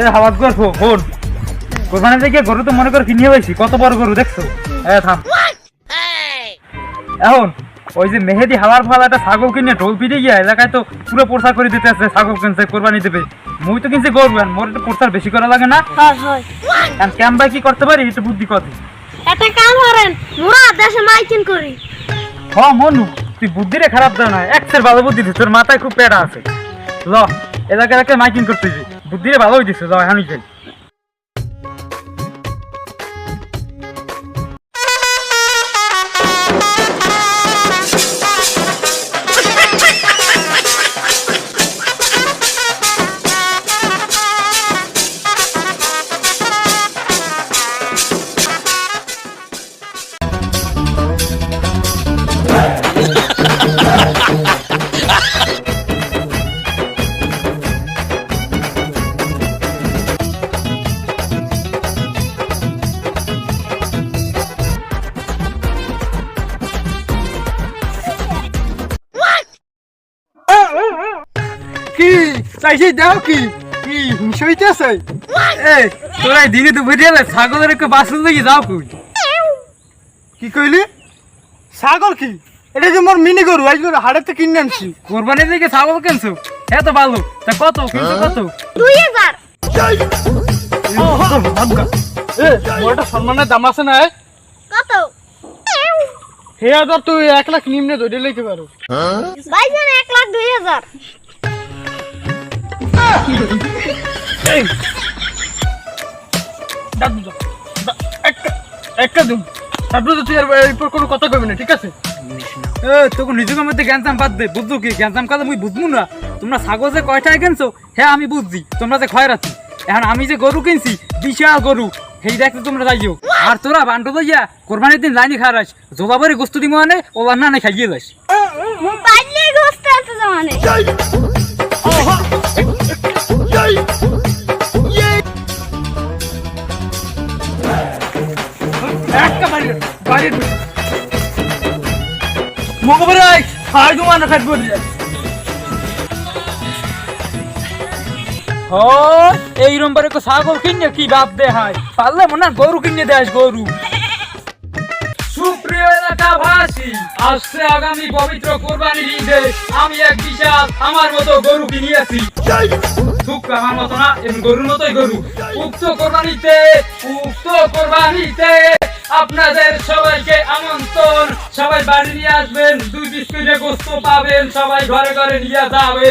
এ হাওয়াত গর ফোন। কোরবানি থেকে গরু তো মনে করে কিনে পাইছি কত বড় গরু দেখছ? এ থাম। এখন ওই যে মেহেদি হাওয়ার ফল একটা ছাগল কিনে ঢোল পিটে গিয়া এলাকায় তো পুরো প্রচার করে দিতে আছে ছাগল কিনছে কোরবানি দেবে। মুই তো কিনছি গরু আর মোর একটু প্রচার বেশি করা লাগে না? ক্যাম্পা কি করতে পারি একটু বুদ্ধি কথা একটা কাম করেন মোরা দেশে মাইকিং করি। হ মনু তুই বুদ্ধিরে খারাপ দেয় না একসের ভালো বুদ্ধি তোর মাথায় খুব পেড়া আছে। ল এলাকা এলাকায় মাইকিং করতে করতেছি বুদ্ধিরে ভালো হইতেছে ল এখন যাই চাইছি দাও কি? কি তোরা এলে ছাগলের একটু বাসন দিকে যাও কই। কি কইলি? ছাগল কি? এটা যে মোর মিনি গরু আজ গরু হাড়েতে কিনে আনছি। কোরবানি দিকে ছাগল কিনছো? হ্যাঁ তো ভালো। তা কত কিনছো কত? দুই হাজার এ মোর সম্মানের দাম আছে না কত? হে হাজার তুই এক লাখ নিম্নে ধরে লইতে পারো। এক লাখ দুই হাজার। একটা একটা দিন তারপরে তো তুই আর এরপর কোনো কথা কইবি না ঠিক আছে? এ নিজের মধ্যে জ্ঞানজাম বাদ দে বুঝছ কি? জ্ঞানজাম কাজ মুই বুঝব না। তোমরা ছাগল যে কয়টায় কিনছো হ্যাঁ আমি বুঝছি। তোমরা যে খয়রাতি এখন আমি যে গরু কিনছি বিশাল গরু। সেই দেখতে তোমরা যাইও। আর তোরা বান্ডো লইয়া কোরবানির দিন লাইনি খারাস জোবাবারে গোস্ত দিব মানে ও নাই খাইয়ে যাস। গোস্ত আছে এই কিনে কি বাপ দে হাই পারলে মনে গরু কিনে দেয় গরু। সুপ্রিয় আসছে আগামী পবিত্র কোরবানির ঈদে। আমি এক বিশাল আমার মতো গরু কিনিয়েছি আমার মতো না, এমন গরুর মতোই গরু। উক্ত কোরবানিতে উক্ত কোরবানিতে আপনাদের সবাইকে আমন্ত্রণ। সবাই বাড়ি নিয়ে আসবেন, দুই বিস্কুটে গোস্ত পাবেন, সবাই ঘরে ঘরে নিয়ে যাবে